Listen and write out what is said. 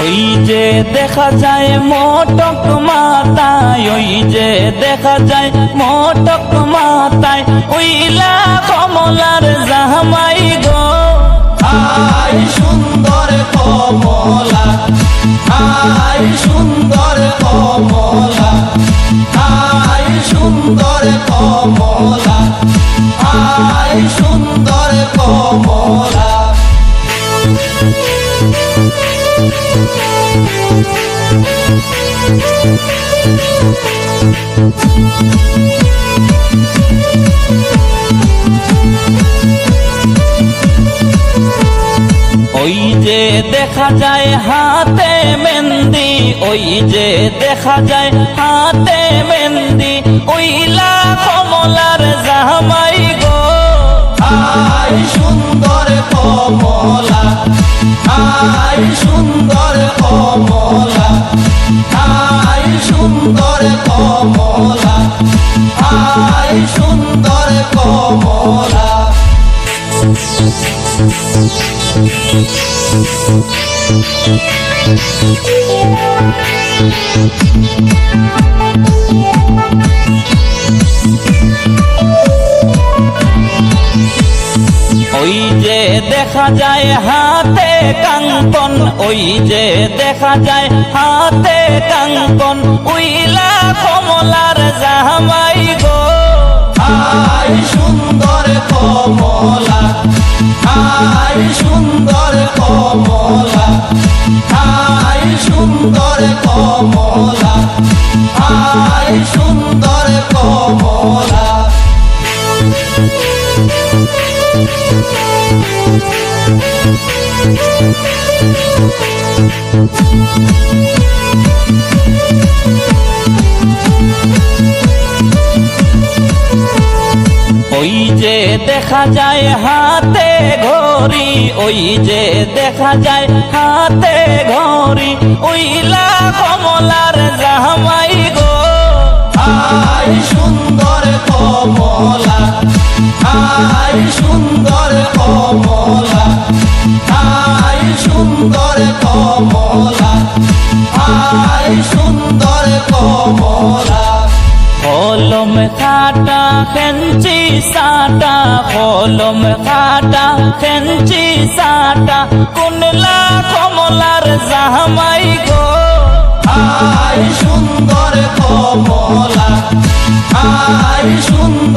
ওই যে দেখা যায় মোটক মাতায় ওই যে দেখা যায় মোটক মাতায় ওইলা কমলার জামাই গো। আই সুন্দর কমলা আই সুন্দর ওই যে দেখা যায় হাতে মেহেন্দি, ওই যে দেখা যায় হাতে মেহেন্দি, ওইলা কমলার জামাই আই সুন্দর কমলা আই সুন্দর কমলা আই সুন্দর কমলা আই সুন্দর কমলা। যায় হাতে কাঙ্কন, ওই যে দেখা যায় হাতে কাঙ্কন, উইলা কমলার জামাই গো। আই সুন্দর কমলা আই সুন্দর কমলা আই সুন্দর কমলা আই সুন্দর কমলা। ওই যে দেখা যায় হাতে ঘড়ি, ওই যে দেখা যায় হাতে ঘড়ি, উইলা কমলার জামাই গো। আই সুন্দর কমলা, আই সুন্দর কমলা। আই সুন্দর কমলা আই সুন্দর কমলা। কলম খাটা খেঞ্চি সাটা কলম খাটা খেঞ্চি সাটা কুনলা কমলার জামাই গো। আই সুন্দর কমলা আই সুন্দর